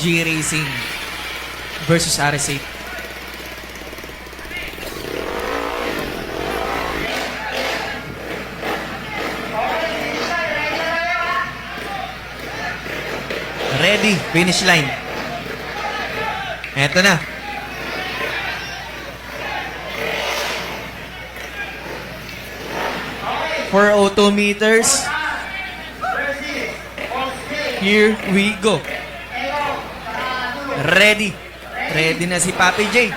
G Racing versus RS8. Ready, finish line. Eto na. For auto meters. Here we go. Ready. Ready na si Papi J.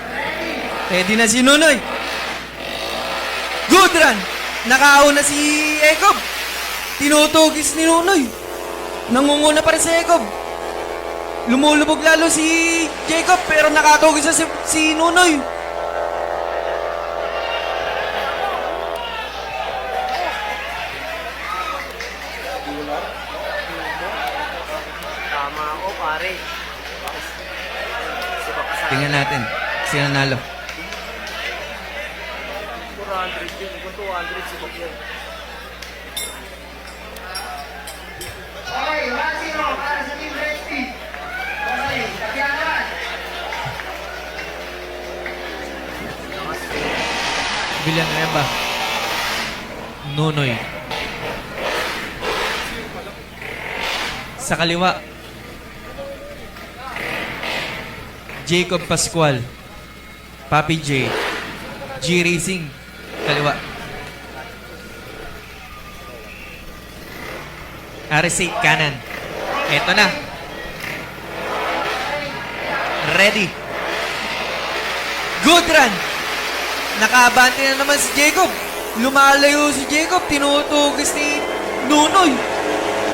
Ready na si Nunoy. Good run. Nakauna si Egob. Tinutugis ni Nunoy. Nangunguna pa rin si Egob. Lumulubog lalo si Jacob pero nakatugis na si, si Nunoy. Tama ako, pare. Tingnan natin. Sino nalo? 400 yun. Kung 200 si Bakyan. Okay, 1-0 para sa Team Red Speed. Okay, Tatiana. Villanueva. Nunoy. Sa kaliwa. Jacob Pascual. Papi J. G Racing. Kaliwa. RS8 kanan. Eto na. Ready. Good run. Nakabante na naman si Jacob. Lumalayo si Jacob. Tinutugis ni Nunoy.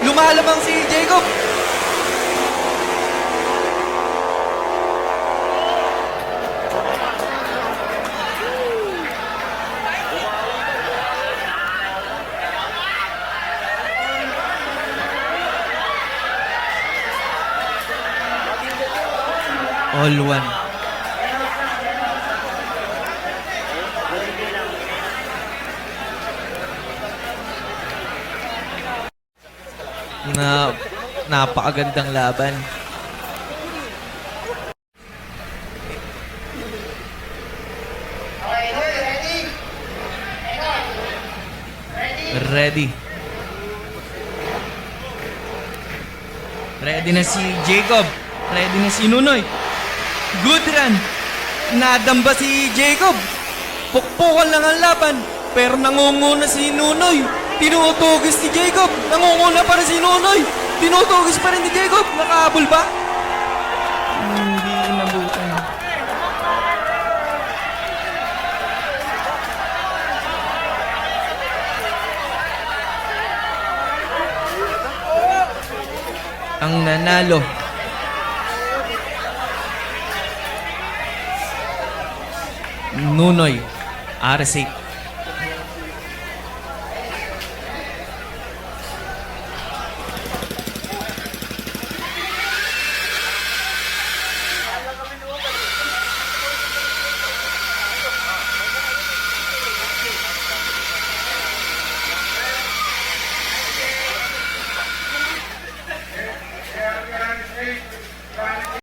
Lumalamang si Jacob. All one. na napakagandang laban. Ready. Ready na si Jacob. Ready na si Nunoy. Good run. Nadamba si Jacob. Pukpukan lang ang laban. Pero nangunguna si Nunoy. Tinutugis ni Jacob. Nangunguna pa rin si Nunoy. Tinutugis pa rin ni Jacob. Nakahabol ba? Hindi inabutan. Ang nanalo. Nunoy. RS8.